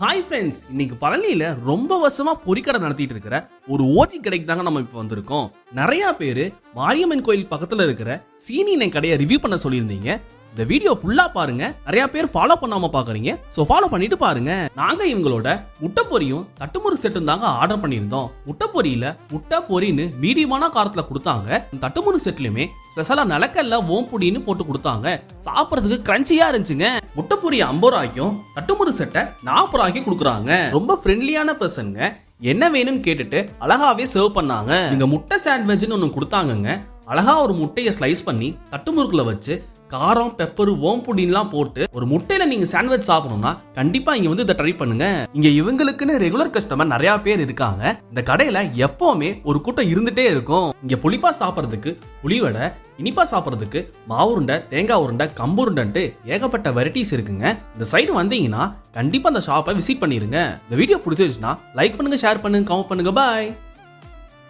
Hi friends இன்னைக்கு பழனியில ரொம்ப வருஷமா பொறிக்கடை நடத்திட்டு இருக்கிற ஒரு ஓஜி கடைக்கு தாங்க நம்ம இப்போ வந்திருக்கோம். நிறைய பேர் மாரியம்மன் கோயில் பக்கத்துல இருக்கிற சீனி கடையை ரிவ்யூ பண்ண சொல்லியிருந்தீங்க. இந்த வீடியோ ஃபுல்லா பாருங்க. நிறைய பேர் ஃபாலோ பண்ணாம பாக்குறீங்க. சோ ஃபாலோ பண்ணிட்டு பாருங்க. நாங்க இவங்களோட முட்டை பொரியும் தட்டுமுறு செட்டும் தாங்க ஆர்டர் பண்ணியிருந்தோம். முட்டை பொரியில முட்டை பொரின்னு மீடியமான காரத்துல கொடுத்தாங்க. தட்டுமுறு செட்லயுமே ஸ்பெஷலா நிலக்கல்ல ஓம்புடின்னு போட்டு கொடுத்தாங்க. சாப்பிட்றதுக்கு கிரன்ச்சியா இருந்துச்சுங்க. முட்டை பொரி ஐம்பது ரூபாய்க்கும் தட்டுமுறு செட்டை நாற்பது ரூபாய்க்கும் கொடுக்குறாங்க. ரொம்ப ஃப்ரெண்ட்லியான பர்சனுங்க என்ன வேணும்னு கேட்டுட்டு அழகாவே சர்வ் பண்ணாங்க. இங்க முட்டை சாண்ட்விச்னு ஒன்று கொடுத்தாங்கங்க. அழகா ஒரு முட்டையை ஸ்லைஸ் பண்ணி தட்டுமுறுக்குல வச்சு காரம் பெப்பர் ஓம்புடின்லாம் போட்டு ஒரு முட்டையில நீங்க சாண்ட்விச் சாப்பிடணும்னா கண்டிப்பா இங்க வந்து இதை ட்ரை பண்ணுங்க. இங்க இவங்களுக்குன்னு ரெகுலர் கஸ்டமர் நிறைய பேர் இருக்காங்க. இந்த கடையில எப்பவுமே ஒரு கூட்டம் இருந்துட்டே இருக்கும். இங்க புளிப்பா சாப்பிட்றதுக்கு புளிவடை இனிப்பா சாப்பிட்றதுக்கு மாவுருண்டை தேங்காய் உருண்டை கம்பு உருண்டைன்ட்டு ஏகப்பட்ட வெரைட்டிஸ் இருக்குங்க. இந்த சைடு வந்தீங்கன்னா கண்டிப்பா அந்த ஷாப்பை விசிட் பண்ணிருங்க. இந்த வீடியோ பிடிச்சிருச்சுன்னா லைக் பண்ணுங்க ஷேர் பண்ணுங்க கமெண்ட் பண்ணுங்க. பாய்